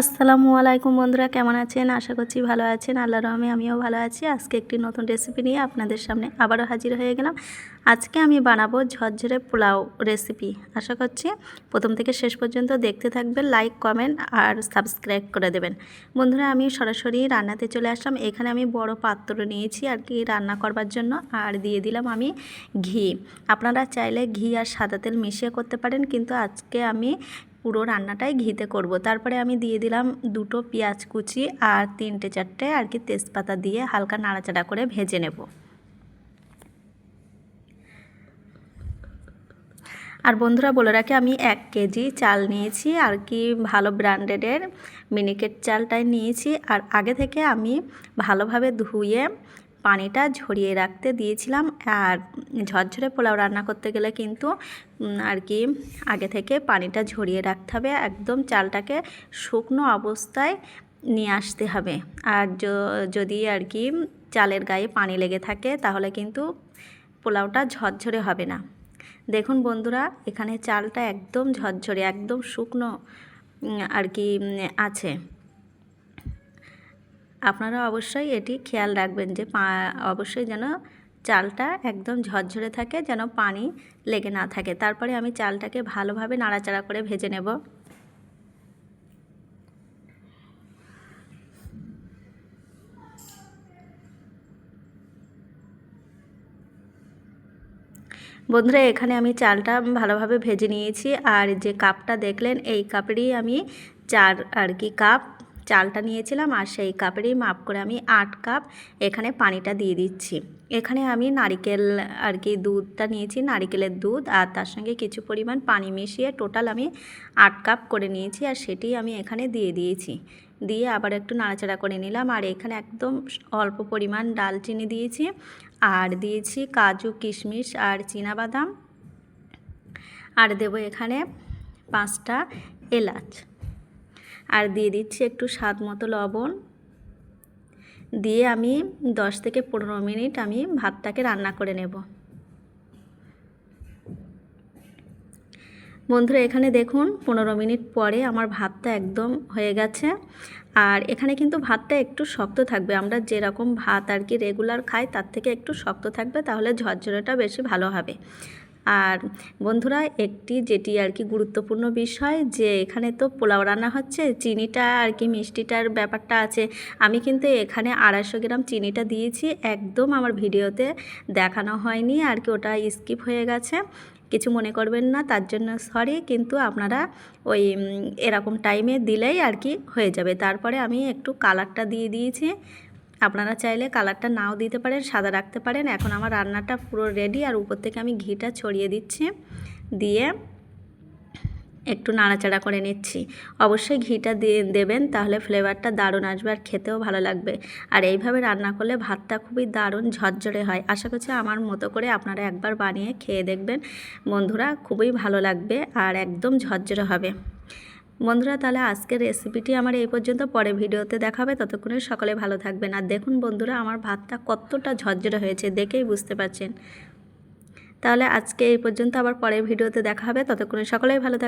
আসসালামু আলাইকুম বন্ধুরা, কেমন আছেন? আশা করছি ভালো আছেন। আল্লাহ রহমে আমিও ভালো আছি। আজকে একটি নতুন রেসিপি নিয়ে আপনাদের সামনে আবারও হাজির হয়ে গেলাম। আজকে আমি বানাবো ঝরঝরে পোলাও রেসিপি আশা করছি প্রথম থেকে শেষ পর্যন্ত দেখতে থাকবেন লাইক কমেন্ট আর সাবস্ক্রাইব করে দেবেন। বন্ধুরা, আমি সরাসরি রান্নাতে চলে আসলাম। এখানে আমি বড় পাত্র নিয়েছি আর কি রান্না করবার জন্য। আর দিয়ে দিলাম আমি ঘি। আপনারা চাইলে ঘি আর সাদা তেল মিশিয়ে করতে পারেন, কিন্তু আজকে আমি পুরো রান্নাটাই ঘিতে করব। তারপরে আমি দিয়ে দিলাম দুটো পেঁয়াজ কুচি আর তিনটে চারটে আর কি তেজপাতা দিয়ে হালকা নাড়াচাড়া করে ভেজে নেব। আর বন্ধুরা বলে রাখি, আমি এক কেজি চাল নিয়েছি আর কি ভালো ব্র্যান্ডেডের মিনিকেট চালটাই নিয়েছি। আর আগে থেকে আমি ভালোভাবে ধুয়ে পানিটা ঝরিয়ে রাখতে দিয়েছিলাম আর ঝরঝরে পোলাও রান্না করতে গেলে কিন্তু আর কি আগে থেকে পানিটা ঝরিয়ে রাখতে হবে। একদম চালটাকে শুকনো অবস্থায় নিয়ে আসতে হবে। আর যদি আর কি চালের গায়ে পানি লেগে থাকে তাহলে কিন্তু পোলাওটা ঝরঝরে হবে না। দেখুন বন্ধুরা, এখানে চালটা একদম ঝরঝরে, একদম শুকনো আর কি আছে। আপনারা অবশ্যই এটি খেয়াল রাখবেন যে অবশ্যই যেন চালটা একদম ঝরঝরে থাকে, যেন পানি লেগে না থাকে। তারপরে আমি চালটাকে ভালোভাবে নাড়াচাড়া করে ভেজে নেব। বন্ধুরা, এখানে আমি চালটা ভালোভাবে ভেজে নিয়েছি। আর যে কাপটা দেখলেন, এই কাপেরই আমি চার আর কি কাপ চালটা নিয়েছিলাম আর সেই কাপেরই মাপ করে আমি আট কাপ এখানে পানিটা দিয়ে দিচ্ছি। এখানে আমি নারিকেল আর কি দুধটা নিয়েছি, নারিকেলের দুধ আর তার সঙ্গে কিছু পরিমাণ পানি মিশিয়ে টোটাল আমি আট কাপ করে নিয়েছি আর সেটি আমি এখানে দিয়ে দিয়েছি। দিয়ে আবার একটু নাড়াচাড়া করে নিলাম আর এখানে একদম অল্প পরিমাণ ডালচিনি দিয়েছি আর দিয়েছি কাজু, কিশমিশ আর বাদাম আর দেব এখানে পাঁচটা এলাচ। আর দিয়ে দিচ্ছি একটু স্বাদ মতো লবণ। দিয়ে আমি দশ থেকে পনেরো মিনিট আমি ভাতটাকে রান্না করে নেব। বন্ধুরা, এখানে দেখুন পনেরো মিনিট পরে আমার ভাতটা একদম হয়ে গেছে। আর এখানে কিন্তু ভাতটা একটু শক্ত থাকবে। আমরা যেরকম ভাত আর কি রেগুলার খাই, তার থেকে একটু শক্ত থাকবে, তাহলে ঝরঝরেটা বেশি ভালো হবে। আর বন্ধুরা, একটি যেটি আর কি গুরুত্বপূর্ণ বিষয় যে এখানে তো পোলাও রান্না হচ্ছে, চিনিটা আর কি মিষ্টিটার ব্যাপারটা আছে। আমি কিন্তু এখানে আড়াইশো গ্রাম চিনিটা দিয়েছি, একদম আমার ভিডিওতে দেখানো হয়নি, আর কি ওটা স্কিপ হয়ে গেছে। কিছু মনে করবেন না, তার জন্য সরি, কিন্তু আপনারা ওই এরকম টাইমে দিলেই আর কি হয়ে যাবে। তারপরে আমি একটু কালারটা দিয়ে দিয়েছি। আপনারা চাইলে কালারটা নাও দিতে পারেন, সাদা রাখতে পারেন। এখন আমার রান্নাটা পুরো রেডি আর উপর থেকে আমি ঘিটা ছড়িয়ে দিচ্ছি। দিয়ে একটু নাড়াচাড়া করে নিচ্ছি। অবশ্যই ঘিটা দিয়ে দেবেন, তাহলে ফ্লেভারটা দারুণ আসবে আর খেতেও ভালো লাগবে। আর এইভাবে রান্না করলে ভাতটা খুবই দারুণ ঝরঝরে হয়। আশা করছি আমার মতো করে আপনারা একবার বানিয়ে খেয়ে দেখবেন। বন্ধুরা, খুবই ভালো লাগবে আর একদম ঝরঝরে হবে। বন্ধুরা, তাহলে আজকের রেসিপিটি আমার এই পর্যন্ত। পরে ভিডিওতে দেখাবে। ততক্ষণে সকলে ভালো থাকবেন। আর দেখুন বন্ধুরা, আমার ভাতটা কতটা ঝরঝরে হয়েছে, দেখেই বুঝতে পারছেন। তাহলে আজকে এই পর্যন্ত আবার পরের ভিডিওতে দেখা হবে। ততক্ষণে সকলেই ভালো